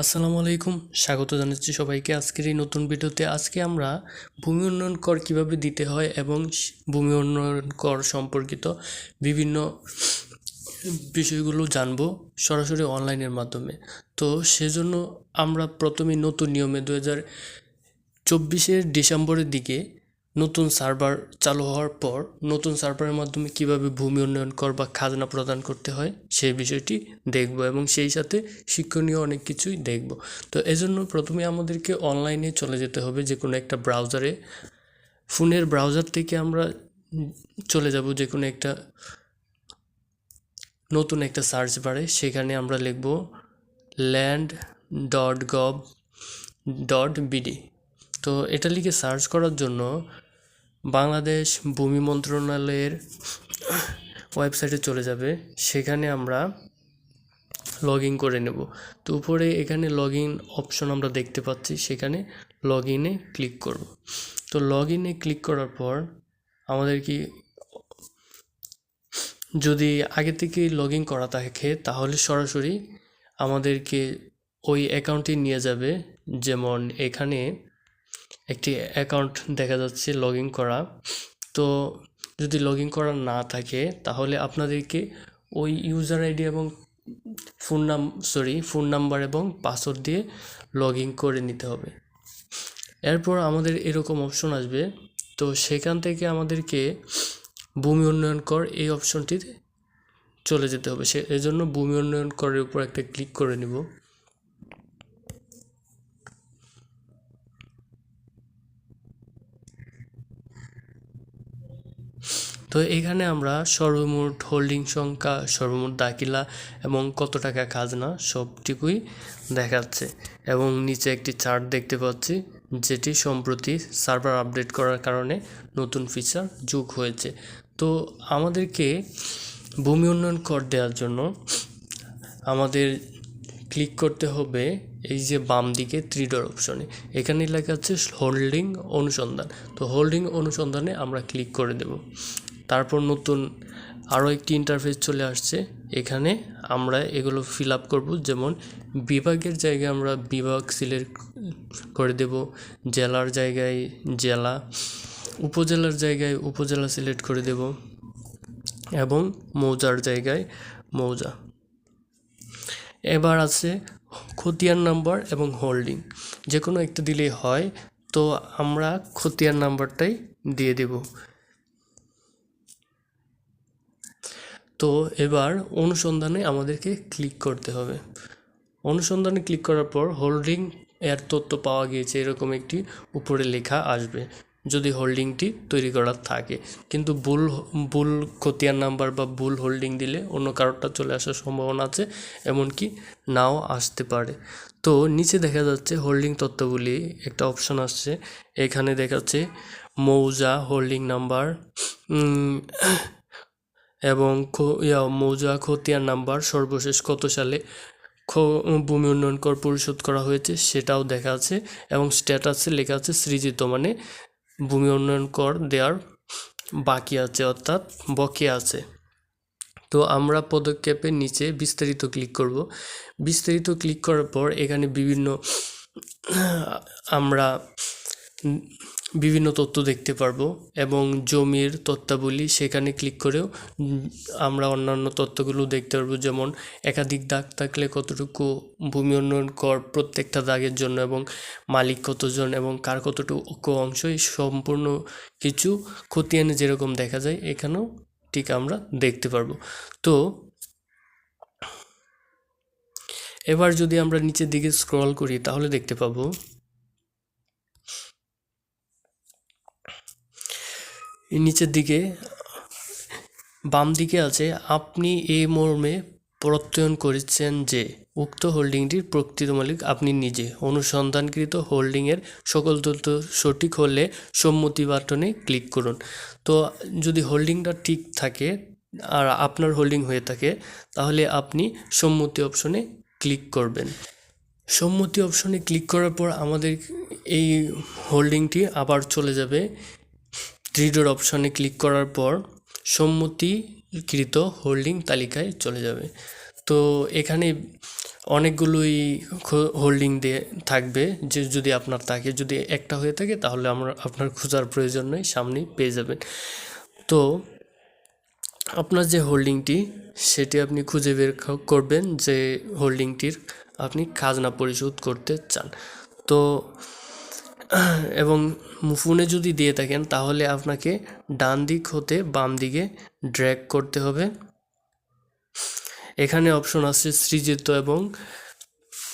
আসসালামু আলাইকুম, স্বাগত জানাচ্ছি সবাইকে। আজকের এই নতুন ভিডিওতে আজকে আমরা ভূমি উন্নয়ন কর কীভাবে দিতে হয় এবং ভূমি উন্নয়ন কর সম্পর্কিত বিভিন্ন বিষয়গুলো জানব সরাসরি অনলাইনের মাধ্যমে। তো সেজন্য আমরা প্রথমে নতুন নিয়মে দু হাজার চব্বিশের ডিসেম্বরের দিকে নতুন সার্ভার চালু হওয়ার পর নতুন সার্ভারের মাধ্যমে কীভাবে ভূমি উন্নয়ন কর বা খাজনা প্রদান করতে হয়, সেই বিষয়টি দেখব এবং সেই সাথে শিক্ষণীয় অনেক কিছুই দেখব। তো এজন্য প্রথমে আমাদেরকে অনলাইনে চলে যেতে হবে যে কোনো একটা ব্রাউজারে ফোনের ব্রাউজার থেকে আমরা চলে যাব যে কোনো একটা নতুন একটা সার্চ বারে সেখানে আমরা লিখব land dot gov dot BD তো এটা লিখে সার্চ করার জন্য বাংলাদেশ ভূমি মন্ত্রণালয়ের ওয়েবসাইটে চলে যাবে। সেখানে আমরা লগ ইন করে নেব। তো উপরে এখানে লগ ইন অপশন আমরা দেখতে পাচ্ছি। সেখানে লগ ইনে ক্লিক করব। তো লগ ইনে ক্লিক করার পর আমাদের কি যদি আগে থেকে লগ ইন করা থাকে, তাহলে সরাসরি আমাদেরকে ওই অ্যাকাউন্টে নিয়ে যাবে। যেমন এখানে একটি অ্যাকাউন্ট দেখা যাচ্ছে লগ ইন করা। তো যদি লগ ইন করা না থাকে, তাহলে আপনাদেরকে ওই ইউজার আইডি এবং phone name, sorry, phone number এবং পাসওয়ার্ড দিয়ে লগ ইন করে নিতে হবে। এরপর আমাদের এরকম অপশন আসবে। তো সেখান থেকে আমাদেরকে ভূমি উন্নয়ন কর এই অপশনটিতে চলে যেতে হবে। সে, এজন্য ভূমি উন্নয়ন করের উপর একটা ক্লিক করে নিব। তো এখানে আমরা সর্বমোট হোল্ডিং সংখ্যা, সর্বমোট দাখিলা এবং কত টাকা খাজনা সবটুকুই দেখাচ্ছে এবং নিচে একটি চার্ট দেখতে পাচ্ছি যেটি সম্প্রতি সার্ভার আপডেট করার কারণে নতুন ফিচার যোগ হয়েছে। তো আমাদেরকে ভূমি উন্নয়ন কর দেওয়ার জন্য আমাদের ক্লিক করতে হবে এই যে বাম দিকে থ্রি অপশনে এখানে লেখা আছে হোল্ডিং অনুসন্ধান। তো হোল্ডিং অনুসন্ধানে আমরা ক্লিক করে দেব। তারপর নতুন আরও একটি ইন্টারফেস চলে আসছে। এখানে আমরা এগুলো ফিল আপ করব। যেমন বিভাগের জায়গায় আমরা বিভাগ সিলেক্ট করে দেব। জেলার জায়গায় জেলা, উপজেলার জায়গায় উপজেলা সিলেক্ট করে দেব এবং মৌজার জায়গায় মৌজা। এবার আছে খতিয়ান নাম্বার এবং হোল্ডিং যে কোনো একটা দিলেই হয়, তো আমরা খতিয়ান নাম্বারটাই দিয়ে দেব। তো এবার অনুসন্ধানে আমাদেরকে ক্লিক করতে হবে। অনুসন্ধানে ক্লিক করার পর হোল্ডিং এর তথ্য পাওয়া গিয়েছে, এরকম একটি উপরে লেখা আসবে, যদি হোল্ডিংটি তৈরি করা থাকে। কিন্তু ভুল ভুল খতিয়ান নাম্বার বা ভুল হোল্ডিং দিলে অন্য কারোরটা চলে আসার সম্ভাবনা আছে, এমনকি নাও আসতে পারে। তো নিচে দেখা যাচ্ছে হোল্ডিং তথ্যগুলি, একটা অপশন আসছে, এখানে দেখাচ্ছে মৌজা হোল্ডিং নাম্বার এবং মৌজা খতিয়ান নাম্বার সর্বশেষ কত সালে ভূমি উন্নয়ন কর পরিশোধ করা হয়েছে সেটাও দেখা আছে এবং স্ট্যাটাসে লেখা আছে সৃজিত মানে ভূমি উন্নয়ন কর দেওয়ার বাকি আছে অর্থাৎ বকেয়া আছে। তো আমরা পদক্ষেপের নিচে বিস্তারিত ক্লিক করব। বিস্তারিত ক্লিক করার পর এখানে বিভিন্ন আমরা বিভিন্ন তথ্য দেখতে পারব এবং জমির তথ্যাবলী সেখানে ক্লিক করেও আমরা অন্যান্য তথ্যগুলো দেখতে পারব, যেমন একাধিক দাগ থাকলে কতটুকু ভূমি উন্নয়ন কর প্রত্যেকটা দাগের জন্য এবং মালিক কতজন এবং কার কতটুকু অংশ, এই সম্পূর্ণ কিছু খতিয়ানে যেরকম দেখা যায় এখানেও ঠিক আমরা দেখতে পারব। তো এবার যদি আমরা নিচের দিকে স্ক্রল করি তাহলে দেখতে পাবো নিচের দিকে বাম দিকে আছে, আপনি এই মর্মে প্রত্যয়ন করেছেন যে, উক্ত হোল্ডিংটির প্রকৃত মালিক আপনি নিজে। অনুসন্ধানকৃত হোল্ডিংয়ের সকল তথ্য সঠিক হলে সম্মতি বাটনে ক্লিক করুন। তো, যদি হোল্ডিংটা ঠিক থাকে আর আপনার হোল্ডিং হয়ে থাকে, তাহলে আপনি সম্মতি অপশনে ক্লিক করবেন। সম্মতি অপশনে ক্লিক করার পর আমাদের এই হোল্ডিংটি আবার চলে যাবে। থ্রি ডট অপশনে ক্লিক করার পর সম্মতিকৃত হোল্ডিং তালিকায় চলে যাবে। তো এখানে অনেকগুলোই হোল্ডিং দিয়ে থাকবে যে যদি আপনার থাকে। যদি একটা হয়ে থাকে তাহলে আমরা আপনার খোঁজার প্রয়োজন নেই, সামনেই পেয়ে যাবেন। তো আপনার যে হোল্ডিংটি সেটি আপনি খুঁজে বের করবেন যে হোল্ডিংটির আপনি খাজনা পরিশোধ করতে চান। তো এবং ফোনে যদি দিয়ে থাকেন, তাহলে আপনাকে ডান দিক হতে বাম দিকে ড্র্যাগ করতে হবে। এখানে অপশন আসছে সৃজিত এবং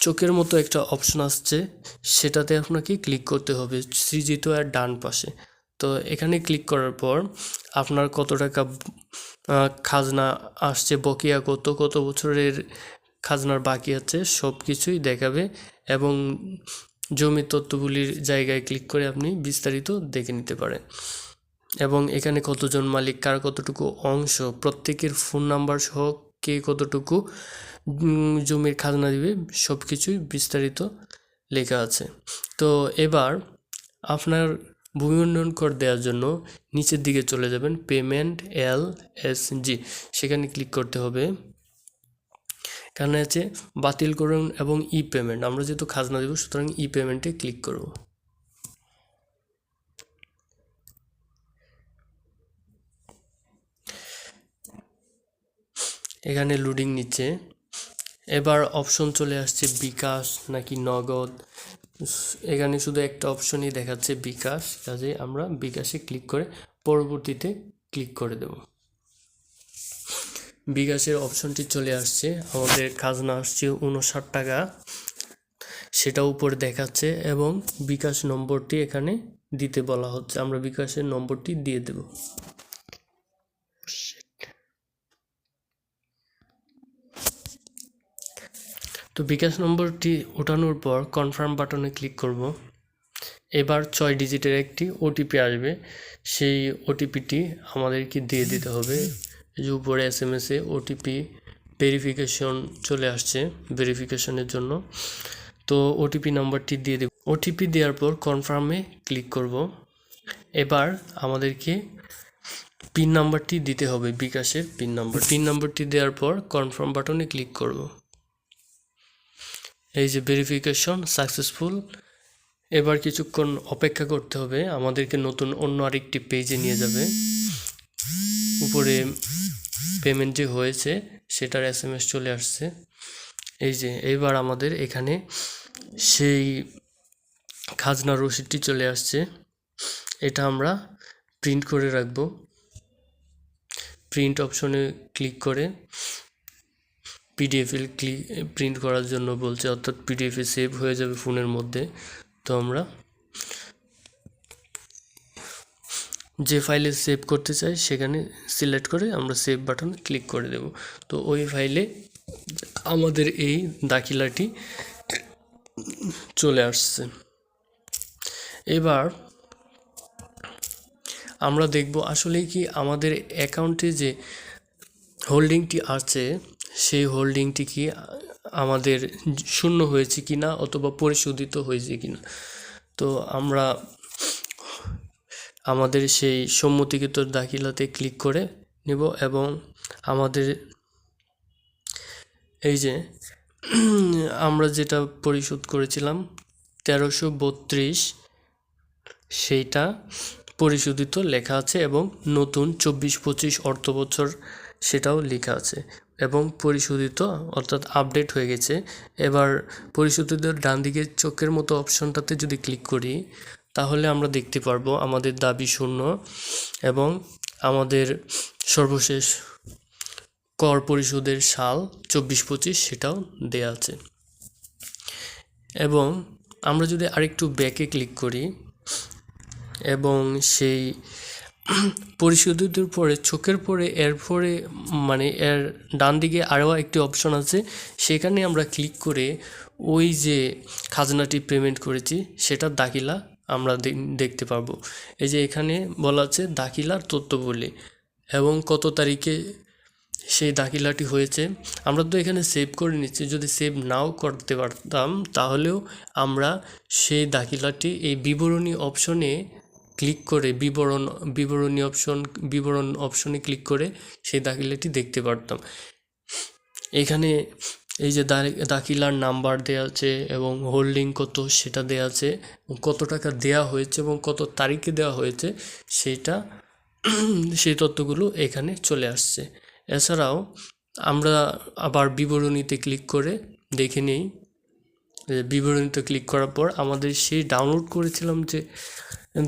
চোখের মতো একটা অপশন আসছে, সেটাতে আপনাকে ক্লিক করতে হবে সৃজিত আর ডান পাশে। তো এখানে ক্লিক করার পর আপনার কত টাকা খাজনা আসছে, বকেয়া কত কত বছরের খাজনার বাকি আছে সব কিছুই দেখাবে এবং জমি তথ্যগুলির জায়গায় ক্লিক করে আপনি বিস্তারিত দেখে নিতে পারেন। এবং এখানে কতজন মালিক, কার কতটুকু অংশ, প্রত্যেকের ফোন নাম্বার সহ কে কতটুকু জমির খাজনা দিবে সব কিছুই বিস্তারিত লেখা আছে। তো এবার আপনার ভূমি উন্নয়ন কর দেওয়ার জন্য নিচের দিকে চলে যাবেন পেমেন্ট এল এস জি। সেখানে ক্লিক করতে হবে। এখানে আছে বাতিল করুন এবং ই পেমেন্ট আমরা যেহেতু খাজনা দেবো, সুতরাং ই পেমেন্টে ক্লিক করব। এখানে লোডিং নিচ্ছে। এবার অপশন চলে আসছে বিকাশ নাকি নগদ। এখানে শুধু একটা অপশনই দেখাচ্ছে বিকাশ। কাজে আমরা বিকাশে ক্লিক করে পরবর্তীতে ক্লিক করে দেব। বিকাশের অপশনটি চলে আসছে। আমাদের খাজনা আসছে উনষাট টাকা। সেটা উপরে দেখাচ্ছে এবং বিকাশ নম্বরটি এখানে দিতে বলা হচ্ছে। আমরা বিকাশের নম্বরটি দিয়ে দেব। তো বিকাশ নম্বরটি ওঠানোর পর কনফার্ম বাটনে ক্লিক করব। এবার ছয় ডিজিটের একটি ওটিপি আসবে। সেই ওটিপিটি আমাদেরকে দিয়ে দিতে হবে। যে উপরে এস এম এসে ওটিপি ভেরিফিকেশন চলে আসছে ভেরিফিকেশনের জন্য। তো ওটিপি নাম্বারটি দিয়ে দেব। ওটিপি দেওয়ার পর কনফার্মে ক্লিক করব। এবার আমাদেরকে পিন নাম্বারটি দিতে হবে, বিকাশের পিন নাম্বার। পিন নাম্বারটি দেওয়ার পর কনফার্ম বাটনে ক্লিক করব। এই যে ভেরিফিকেশন সাকসেসফুল এবার কিছুক্ষণ অপেক্ষা করতে হবে, আমাদেরকে নতুন অন্য আরেকটি পেজে নিয়ে যাবে। উপরে পেমেন্ট যে হয়েছে, সেটার এস এম এস চলে আসছে। এই যে, এইবার আমাদের এখানে সেই খাজনা রসিদটি চলে আসছে। এটা আমরা প্রিন্ট করে রাখব। প্রিন্ট অপশনে ক্লিক করে পিডিএফে ক্লিক প্রিন্ট করার জন্য বলছে, অর্থাৎ পিডিএফে সেভ হয়ে যাবে ফোনের মধ্যে। তো আমরা যে ফাইলে সেভ করতে চাই, সেখানে সিলেক্ট করে আমরা সেভ বাটন ক্লিক করে দেব। তো ওই ফাইলে আমাদের এই দাখিলাটি চলে আসছে। এবার আমরা দেখব আসলে কি আমাদের অ্যাকাউন্টে যে হোল্ডিংটি আছে, সেই হোল্ডিংটি কি আমাদের শূন্য হয়েছে কি না অথবা পরিশোধিত হয়েছে কি না তো আমরা আমাদের সেই সম্মতিকৃত দাখিলাতে ক্লিক করে নেব এবং আমাদের এই যে, আমরা যেটা পরিশোধ করেছিলাম, তেরোশো বত্রিশ, সেইটা পরিশোধিত লেখা আছে এবং নতুন চব্বিশ পঁচিশ অর্থ বছর সেটাও লেখা আছে এবং পরিশোধিত, অর্থাৎ আপডেট হয়ে গেছে। এবার পরিশোধিত ডান দিকে চোখের মতো অপশনটাতে যদি ক্লিক করি তাহলে আমরা দেখতে পারব আমাদের দাবি শূন্য এবং আমাদের সর্বশেষ কর পরিশোধের সাল চব্বিশ পঁচিশ সেটাও দেয়া আছে। এবং আমরা যদি আরেকটু ব্যাকে ক্লিক করি এবং সেই পরিশোধিতর পরে, চোখের পরে, এর পরে মানে এর ডান দিকে আরও একটি অপশন আছে, সেখানে আমরা ক্লিক করে ওই যে খাজনাটি পেমেন্ট করেছি সেটার দাখিলা আমরা দেখতে পারব এই যে এখানে বলা আছে দাখিলার তথ্যবলী এবং কত তারিখে সেই দাখিলাটি হয়েছে। আমরা তো এখানে সেভ করে নিচ্ছি। যদি সেভ নাও করতে পারতাম, তাহলেও আমরা সেই দাখিলাটি এই বিবরণী অপশনে ক্লিক করে, বিবরণ, বিবরণী অপশন বিবরণ অপশনে ক্লিক করে সেই দাখিলাটি দেখতে পারতাম। এখানে এই যে দাখিলার নাম্বার দেওয়া আছে এবং হোল্ডিং কত সেটা দেওয়া আছে কত টাকা দেওয়া হয়েছে এবং কত তারিখে দেওয়া হয়েছে, সেটা, সেই তথ্যগুলো এখানে চলে আসছে। এছাড়াও আমরা আবার বিবরণীতে ক্লিক করে দেখে নিই। বিবরণীতে ক্লিক করার পর আমাদের সেই ডাউনলোড করেছিলাম যে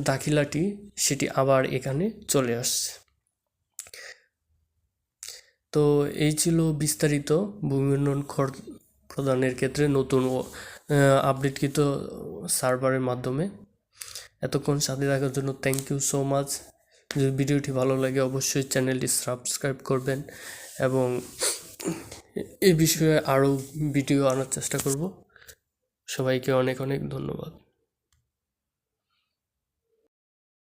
দাখিলাটি, সেটি আবার এখানে চলে আসছে। তো এই ছিল বিস্তারিত ভূমি উন্নয়ন খর প্রদানের ক্ষেত্রে নতুন আপডেটকৃত সার্ভারের মাধ্যমে। এতক্ষণ সাথে থাকার জন্য থ্যাংক ইউ সো মাচ যদি ভিডিওটি ভালো লাগে অবশ্যই চ্যানেলটি সাবস্ক্রাইব করবেন এবং এই বিষয়ে আরও ভিডিও আনার চেষ্টা করব। সবাইকে অনেক অনেক ধন্যবাদ।